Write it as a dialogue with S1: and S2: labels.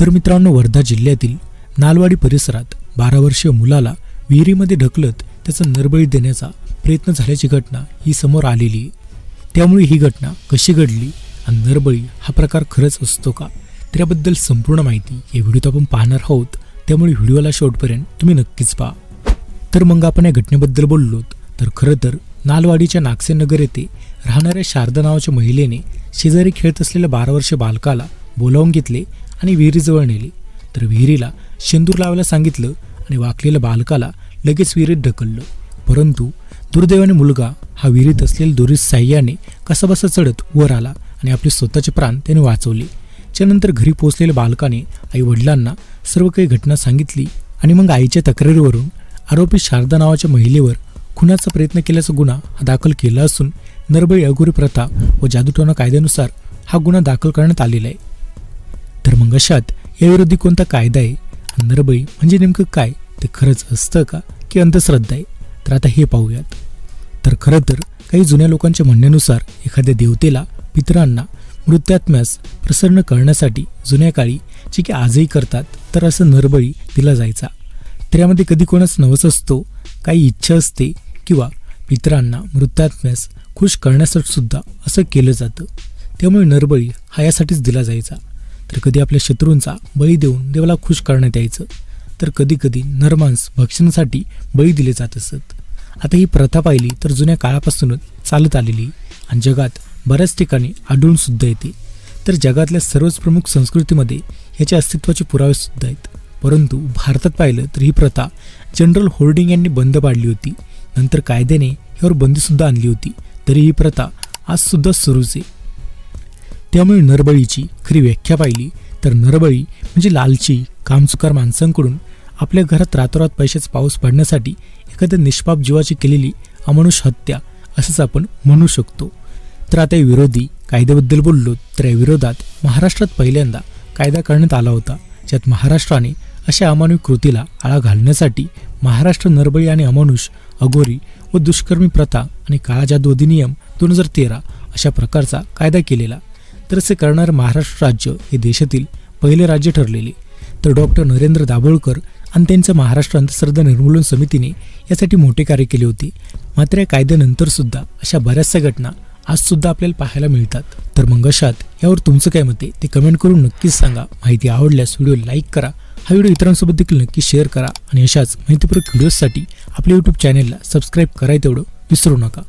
S1: तर मित्रांनो वर्धा जिल्ह्यातील नालवाडी परिसरात बारा वर्षीय मुलाला विहिरीमध्ये ढकलत त्याचा नरबळी देण्याचा प्रयत्न झाल्याची घटना ही समोर आलेली आहे. त्यामुळे ही घटना कशी घडली आणि नरबळी हा प्रकार खरंच असतो का? त्याबद्दल संपूर्ण माहिती या व्हिडिओत आपण पाहणार आहोत. त्यामुळे व्हिडिओला शेवटपर्यंत तुम्ही नक्कीच पहा. तर मग आपण या घटनेबद्दल बोललो तर खरं तर नालवाडीच्या नागसेनगर येथे राहणाऱ्या शारदा नावाच्या महिलेने शेजारी खेळत असलेल्या बारा वर्ष बालकाला बोलावून घेतले आणि विहिरीजवळ नेली. तर विहिरीला शेंदूर लावायला सांगितलं आणि वाकलेल्या बालकाला लगेच विहिरीत ढकललं. परंतु दुर्दैवाने मुलगा हा विहिरीत असलेल्या दोरीस साह्याने कसाबसा चढत वर आला आणि आपले स्वतःचे प्राण त्याने वाचवले. त्यानंतर घरी पोहोचलेल्या बालकाने आई वडिलांना सर्व काही घटना सांगितली आणि मग आईच्या तक्रारीवरून आरोपी शारदा नावाच्या महिलेवर खुनाचा प्रयत्न केल्याचा गुन्हा हा दाखल केला असून नरबळी अघोरी प्रथा व जादूटोना कायद्यानुसार हा गुन्हा दाखल करण्यात आलेला आहे. अंगशात याविरोधी कोणता कायदा आहे? नरबळी म्हणजे नेमकं काय? ते खरंच असतं का? की अंधश्रद्धा आहे? तर आता हे पाहूयात. तर खरं तर काही जुन्या लोकांच्या म्हणण्यानुसार एखाद्या देवतेला पितरांना मृत्यात्म्यास प्रसन्न करण्यासाठी जुन्या काळी जे की आजही करतात तर असं नरबळी दिला जायचा. तर यामध्ये कधी कोणाच नवस असतो काही इच्छा असते किंवा पितरांना मृत्यात्म्यास खुश करण्यासाठी सुद्धा असं केलं जातं. त्यामुळे नरबळी हा यासाठीच दिला जायचा. तर कधी आपल्या शत्रूंचा बळी देऊन देवाला खुश करण्यात यायचं तर कधी कधी नरमांस भक्षणासाठी बळी दिले जात असत. आता ही प्रथा पाहिली तर जुन्या काळापासूनच चालत आलेली आणि जगात बऱ्याच ठिकाणी आढळून सुद्धा येते. तर जगातल्या सर्वच प्रमुख संस्कृतीमध्ये ह्याच्या अस्तित्वाचे पुरावे सुद्धा आहेत. परंतु भारतात पाहिलं तर ही प्रथा जनरल होर्डिंग यांनी बंद पाडली होती. नंतर कायद्याने यावर बंदीसुद्धा आणली होती. तरी ही प्रथा आजसुद्धा सुरूच आहे. त्यामुळे नरबळीची खरी व्याख्या पाहिली. तर नरबळी म्हणजे लालची कामचुकार माणसांकडून आपल्या घरात रातोरात पैशाचा पाऊस पडण्यासाठी एखाद्या निष्पाप जीवाची केलेली अमानुष हत्या असंच आपण म्हणू शकतो. तर आता या विरोधी कायद्याबद्दल बोललो तर या विरोधात महाराष्ट्रात पहिल्यांदा कायदा करण्यात आला होता ज्यात महाराष्ट्राने अशा अमानवी कृतीला आळा घालण्यासाठी महाराष्ट्र नरबळी आणि अमानुष अघोरी व दुष्कर्मी प्रथा आणि काळा जादू अधिनियम दोन हजार तेरा अशा प्रकारचा कायदा केलेला. तर असे करणारं महाराष्ट्र राज्य हे देशातील पहिले राज्य ठरलेले. तर डॉक्टर नरेंद्र दाभोळकर आणि त्यांच्या महाराष्ट्र अंधश्रद्धा निर्मूलन समितीने यासाठी मोठे कार्य केले होते. मात्र या कायद्यानंतरसुद्धा अशा बऱ्याचशा घटना आजसुद्धा आपल्याला पाहायला मिळतात. तर मग अशात यावर तुमचं काय मते ते कमेंट करून नक्कीच सांगा. माहिती आवडल्यास व्हिडिओ लाईक करा. हा व्हिडिओ इतरांसोबत देखील नक्की शेअर करा. आणि अशाच माहितीपूर्वक व्हिडिओजसाठी आपल्या यूट्यूब चॅनेलला सबस्क्राईब कराय तेवढं विसरू नका.